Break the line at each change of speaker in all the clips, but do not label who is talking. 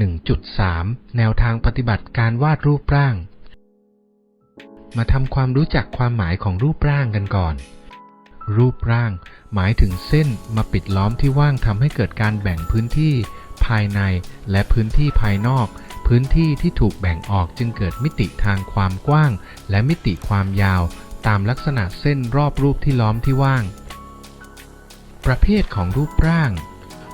1.3 แนวทางปฏิบัติการวาดรูปร่าง มาทำความรู้จักความหมายของรูปร่างกันก่อน รูปร่าง หมายถึงเส้นมาปิดล้อมที่ว่างทำให้เกิดการแบ่งพื้นที่ภายในและพื้นที่ภายนอก พื้นที่ที่ถูกแบ่งออกจึงเกิดมิติทางความกว้าง และมิติความยาว ตามลักษณะเส้นรอบรูปที่ล้อมที่ว่าง ประเภทของรูปร่าง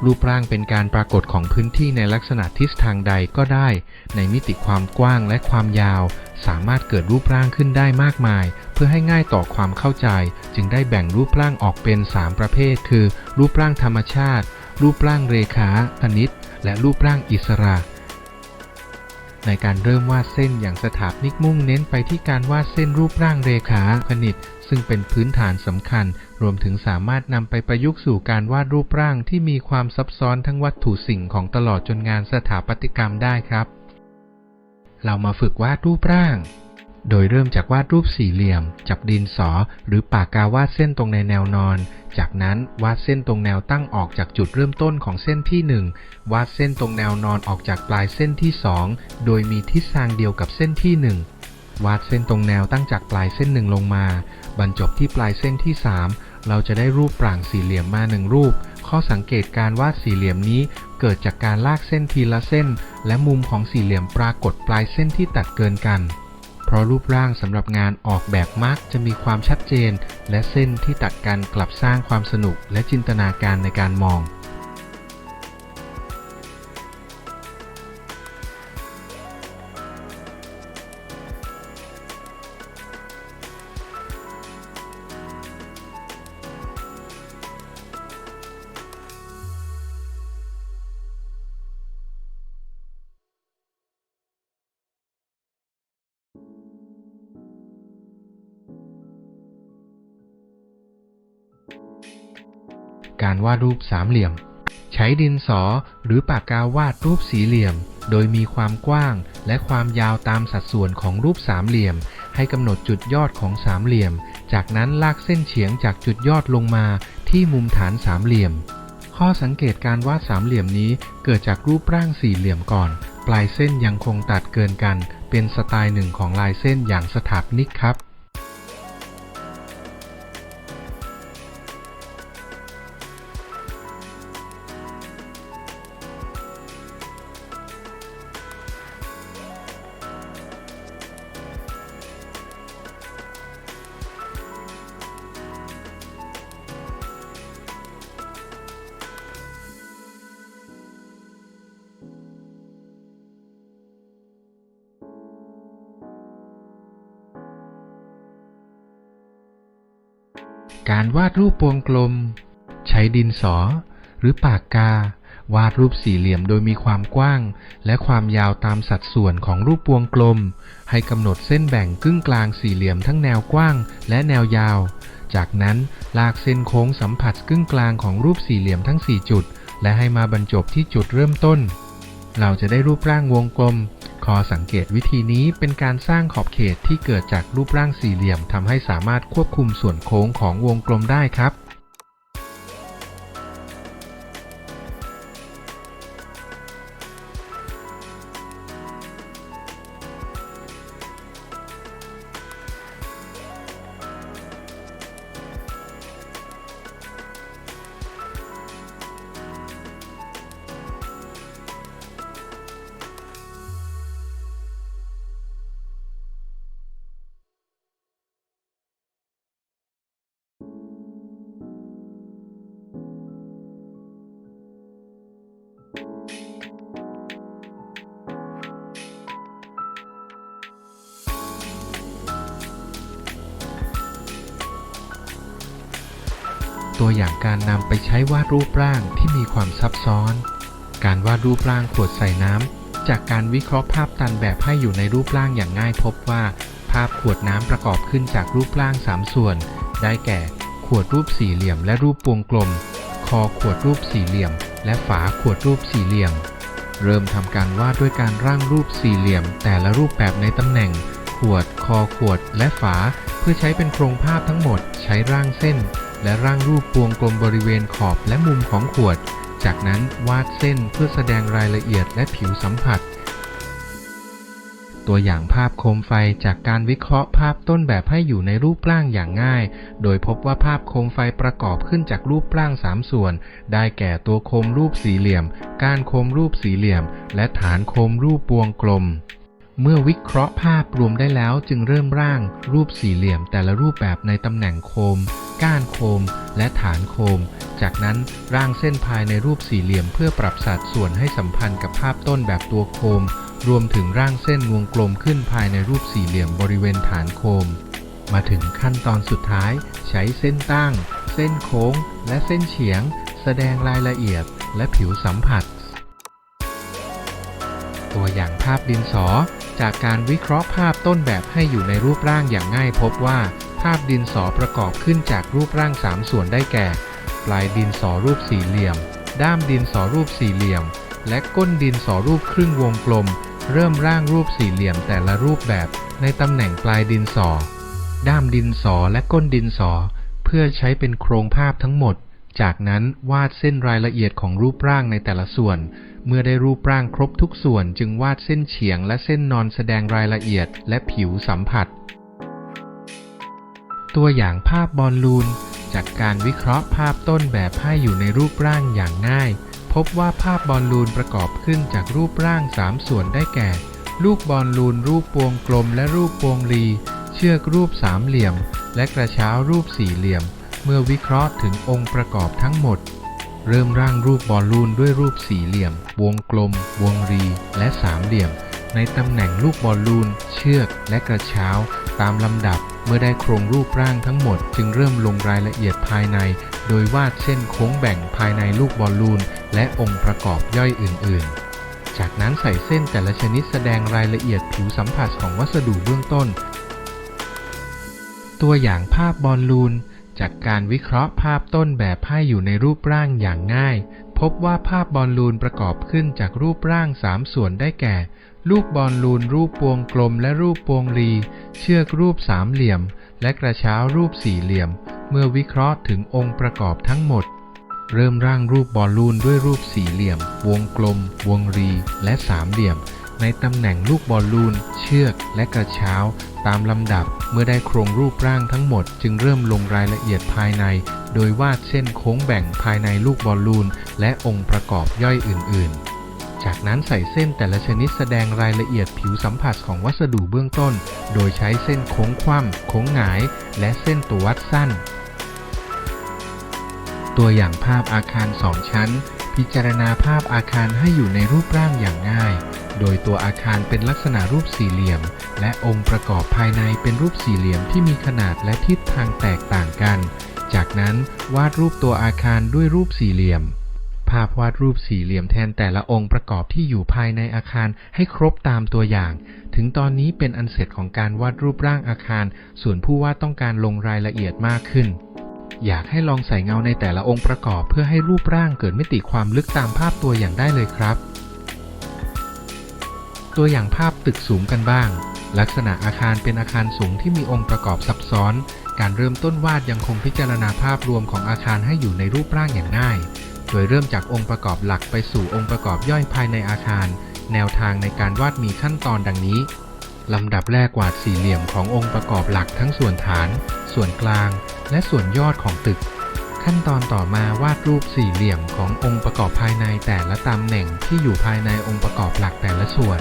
รูปร่างเป็นการปรากฏของพื้นที่ในลักษณะทิศทางใดก็ได้ ในมิติความกว้างและความยาว สามารถเกิดรูปร่างขึ้นได้มากมาย เพื่อให้ง่ายต่อความเข้าใจ จึงได้แบ่งรูปร่างออกเป็น 3 ประเภท คือ รูปร่างธรรมชาติ รูปร่างเรขาคณิต และรูปร่างอิสระในการเริ่มวาดเส้นอย่างสถาปนิกมุ่งเน้นไปที่การวาดเส้นรูปร่างเรขาคณิต ซึ่งเป็นพื้นฐานสำคัญ รวมถึงสามารถนำไปประยุกต์สู่การวาดรูปร่างที่มีความซับซ้อนทั้งวัตถุสิ่งของตลอดจนงานสถาปัตยกรรมได้ครับ เรามาฝึกวาดรูปร่าง โดยเริ่มจากวาดรูปสี่เหลี่ยม จับดินสอ หรือปากกาวาดเส้นตรงในแนวนอน จากนั้นวาดเส้นตรงแนวตั้งออกจากจุดเริ่มต้นของเส้นที่ 1 วาดเส้นตรงแนวนอนออกจากปลายเส้นที่ 2 โดยมีทิศทางเดียวกับเส้นที่ 1 วาดเส้นตรงแนวตั้งจากปลายเส้นหนึ่งลงมา บรรจบที่ปลายเส้นที่ 3 เราจะได้รูปปร่างสี่เหลี่ยมมาหนึ่งรูป ข้อสังเกตการวาดสี่เหลี่ยมนี้ เกิดจากการลากเส้นทีละเส้น และมุมของสี่เหลี่ยมปรากฏปลายเส้นที่ตัดเกินกัน เพราะรูปร่างสำหรับงานออกแบบมากจะมีความชัดเจน และเส้นที่ตัดกันกลับสร้างความสนุกและจินตนาการในการมอง การวาดรูปสามเหลี่ยม ใช้ดินสอหรือปากกาวาดรูปสี่เหลี่ยม โดยมีความกว้างและความยาวตามสัดส่วนของรูปสามเหลี่ยม ให้กำหนดจุดยอดของสามเหลี่ยม จากนั้นลากเส้นเฉียงจากจุดยอดลงมาที่มุมฐานสามเหลี่ยม ข้อสังเกตการวาดสามเหลี่ยมนี้เกิดจากรูปร่างสี่เหลี่ยมก่อน ปลายเส้นยังคงตัดเกินกัน เป็นสไตล์หนึ่งของลายเส้นอย่างสถาปนิกครับ การวาดรูปวงกลม ใช้ดินสอ หรือปากกา วาดรูปสี่เหลี่ยมโดยมีความกว้าง และความยาวตามสัดส่วนของรูปวงกลม ให้กำหนดเส้นแบ่งครึ่งกลางสี่เหลี่ยมทั้งแนวกว้างและแนวยาว จากนั้นลากเส้นโค้งสัมผัสครึ่งกลางของรูปสี่เหลี่ยมทั้ง 4 จุด และให้มาบรรจบที่จุดเริ่มต้น เราจะได้รูปร่างวงกลม อสังเกตวิธีนี้เป็นการสร้างขอบเขตที่เกิดจากรูปร่างสี่เหลี่ยมทำให้สามารถควบคุมส่วนโค้งของวงกลมได้ครับ ตัวอย่างการนำไปใช้วาดรูปร่างที่มีความซับซ้อน การวาดรูปร่างขวดใส่น้ำ จากการวิเคราะห์ภาพตันแบบให้อยู่ในรูปร่างอย่างง่ายพบว่า ภาพขวดน้ำประกอบขึ้นจากรูปร่าง 3 ส่วน ได้แก่ ขวดรูปสี่เหลี่ยมและรูปวงกลม คอขวดรูปสี่เหลี่ยม และฝาขวดรูปสี่เหลี่ยม เริ่มทำการวาดด้วยการร่างรูปสี่เหลี่ยม แต่ละรูปแบบในตำแหน่ง ขวด คอขวด และฝา เพื่อใช้เป็นโครงภาพทั้งหมด ใช้ร่างเส้น และร่างรูปพวงกลมบริเวณขอบและมุมของขวด จากนั้นวาดเส้นเพื่อแสดงรายละเอียดและผิวสัมผัส ตัวอย่างภาพโคมไฟจากการวิเคราะห์ภาพต้นแบบให้อยู่ในรูปร่างอย่างง่าย โดยพบว่าภาพโคมไฟประกอบขึ้นจากรูปร่างสามส่วน ได้แก่ตัวโคมรูปสี่เหลี่ยม ก้านโคมรูปสี่เหลี่ยม และฐานโคมรูปวงกลม เมื่อวิเคราะห์ภาพรวมได้แล้วจึงเริ่มร่างรูปสี่เหลี่ยมแต่ละรูปแบบในตำแหน่งโคม ก้านโคม และฐานโคม จากนั้นร่างเส้นภายในรูปสี่เหลี่ยมเพื่อปรับสัดส่วนให้สัมพันธ์กับภาพต้นแบบตัวโคม รวมถึงร่างเส้นวงกลมขึ้นภายในรูปสี่เหลี่ยมบริเวณฐานโคม มาถึงขั้นตอนสุดท้าย ใช้เส้นตั้ง เส้นโค้ง และเส้นเฉียง แสดงรายละเอียด และผิวสัมผัส ตัวอย่างภาพดินสอ จากการวิเคราะห์ภาพต้นแบบให้อยู่ในรูปร่างอย่างง่ายพบว่า ภาพดินสอประกอบขึ้นจากรูปร่างสามส่วนได้แก่ ปลายดินสอรูปสี่เหลี่ยม ด้ามดินสอรูปสี่เหลี่ยม และก้นดินสอรูปครึ่งวงกลม เริ่มร่างรูปสี่เหลี่ยมแต่ละรูปแบบ ในตำแหน่งปลายดินสอ ด้ามดินสอและก้นดินสอ เพื่อใช้เป็นโครงภาพทั้งหมด จากนั้นวาดเส้นรายละเอียดของรูปร่างในแต่ละส่วน เมื่อได้รูปร่างครบทุกส่วนจึงวาดเส้นเฉียงและเส้นนอนแสดงรายละเอียดและผิวสัมผัส ตัวอย่างภาพบอลลูน จากการวิเคราะห์ภาพต้นแบบให้อยู่ในรูปร่างอย่างง่าย พบว่าภาพบอลลูนประกอบขึ้นจากรูปร่างสามส่วนได้แก่ ลูกบอลลูนรูปวงกลมและรูปวงรี เชือกรูปสามเหลี่ยม และกระเช้ารูปสี่เหลี่ยม เมื่อวิเคราะห์ถึงองค์ประกอบทั้งหมด เริ่มร่างรูปบอลลูนด้วยรูปสี่เหลี่ยม วงกลม วงรี และสามเหลี่ยม ในตำแหน่งลูกบอลลูน เชือกและกระเช้า ตามลำดับ เมื่อได้โครงรูปร่างทั้งหมด จึงเริ่มลงรายละเอียดภายใน โดยวาดเส้นโค้งแบ่งภายในลูกบอลลูน และองค์ประกอบย่อยอื่น ๆจากนั้นใส่เส้นแต่ละชนิดแสดงรายละเอียดผิวสัมผัสของวัสดุเบื้องต้น ตัวอย่างภาพบอลลูน จากการวิเคราะห์ภาพต้นแบบให้อยู่ในรูปร่างอย่างง่าย พบว่าภาพบอลลูนประกอบขึ้นจากรูปร่างสามส่วนได้แก่ ลูกบอลลูนรูปวงกลมและรูปวงรี เชือกรูปสามเหลี่ยม และกระเช้ารูปสี่เหลี่ยม เมื่อวิเคราะห์ถึงองค์ประกอบทั้งหมด เริ่มร่างรูปบอลลูนด้วยรูปสี่เหลี่ยม วงกลม วงรี และสามเหลี่ยม ในตำแหน่งลูกบอลลูน เชือก และกระเช้า ตามลำดับ เมื่อได้โครงรูปร่างทั้งหมด จึงเริ่มลงรายละเอียดภายใน โดยวาดเส้นโค้งแบ่งภายในลูกบอลลูน และองค์ประกอบย่อยอื่น ๆจากนั้นใส่เส้นแต่ละชนิดแสดงรายละเอียดผิวสัมผัสของวัสดุเบื้องต้น โดยใช้เส้นโค้งคว่ำโค้งหงาย และเส้นตัววัดสั้น ตัวอย่างภาพอาคารสองชั้น พิจารณาภาพอาคารให้อยู่ในรูปร่างอย่างง่าย โดยตัวอาคารเป็นลักษณะรูปสี่เหลี่ยม และองค์ประกอบภายในเป็นรูปสี่เหลี่ยมที่มีขนาดและทิศทางแตกต่างกัน จากนั้นวาดรูปตัวอาคารด้วยรูปสี่เหลี่ยม ภาพวาดรูปสี่เหลี่ยมแทนแต่ละองค์ประกอบที่อยู่ภายในอาคารให้ครบตามตัวอย่าง ถึงตอนนี้เป็นอันเสร็จของการวาดรูปร่างอาคาร ส่วนผู้วาดต้องการลงรายละเอียดมากขึ้นอยากให้ลองใส่เงาในแต่ละองค์ประกอบเพื่อให้รูปร่างเกิดมิติความลึกตามภาพตัวอย่างได้เลยครับ ตัวอย่างภาพตึกสูงกันบ้าง ลักษณะอาคารเป็นอาคารสูงที่มีองค์ประกอบซับซ้อน การเริ่มต้นวาดยังคงพิจารณาภาพรวมของอาคารให้อยู่ในรูปร่างอย่างง่าย โดยเริ่มจากองค์ประกอบหลักไปสู่องค์ประกอบย่อยภายในอาคาร แนวทางในการวาดมีขั้นตอนดังนี้ลำดับแรกวาดสี่เหลี่ยมขององค์ประกอบหลักทั้งส่วนฐาน ส่วนกลาง และส่วนยอดของตึก ขั้นตอนต่อมาวาดรูปสี่เหลี่ยมขององค์ประกอบภายในแต่ละตำแหน่งที่อยู่ภายในองค์ประกอบหลักแต่ละส่วน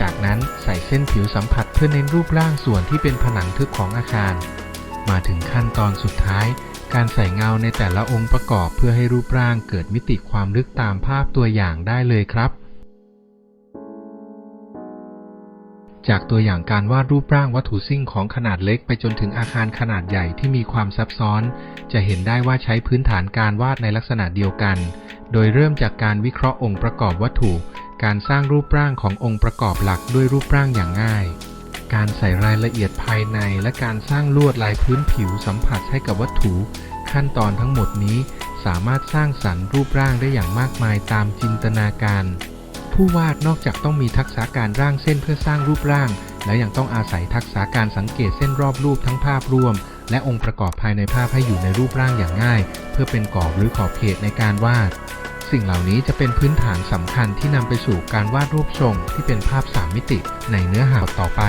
จากนั้นใส่เส้นผิวสัมผัสเพื่อเน้นรูปร่างส่วนที่เป็นผนังทึบของอาคาร มาถึงขั้นตอนสุดท้าย การใส่เงาในแต่ละองค์ประกอบเพื่อให้รูปร่างเกิดมิติความลึกตามภาพตัวอย่างได้เลยครับ จากตัวอย่างการวาดรูปร่างวัตถุซิ่งของขนาดเล็กไปจนถึงอาคารขนาดใหญ่ที่มีความซับซ้อน จะเห็นได้ว่าใช้พื้นฐานการวาดในลักษณะเดียวกัน โดยเริ่มจากการวิเคราะห์องค์ประกอบวัตถุ การสร้างรูปร่างขององค์ประกอบหลักด้วยรูปร่างอย่างง่าย การใส่รายละเอียดภายในและการสร้างลวดลายพื้นผิวสัมผัสให้กับวัตถุ ขั้นตอนทั้งหมดนี้สามารถสร้างสรรค์รูปร่างได้อย่างมากมายตามจินตนาการ ผู้วาดนอกจากต้องมีทักษะการร่างเส้นเพื่อสร้างรูปร่าง และยังต้องอาศัยทักษะการสังเกตเส้นรอบรูปทั้งภาพรวม และองค์ประกอบภายในภาพให้อยู่ในรูปร่างอย่างง่าย เพื่อเป็นกรอบหรือขอบเขตในการวาด สิ่งเหล่านี้จะเป็นพื้นฐานสำคัญที่นำไปสู่การวาดรูปทรงที่เป็นภาพสามมิติในเนื้อหาต่อไป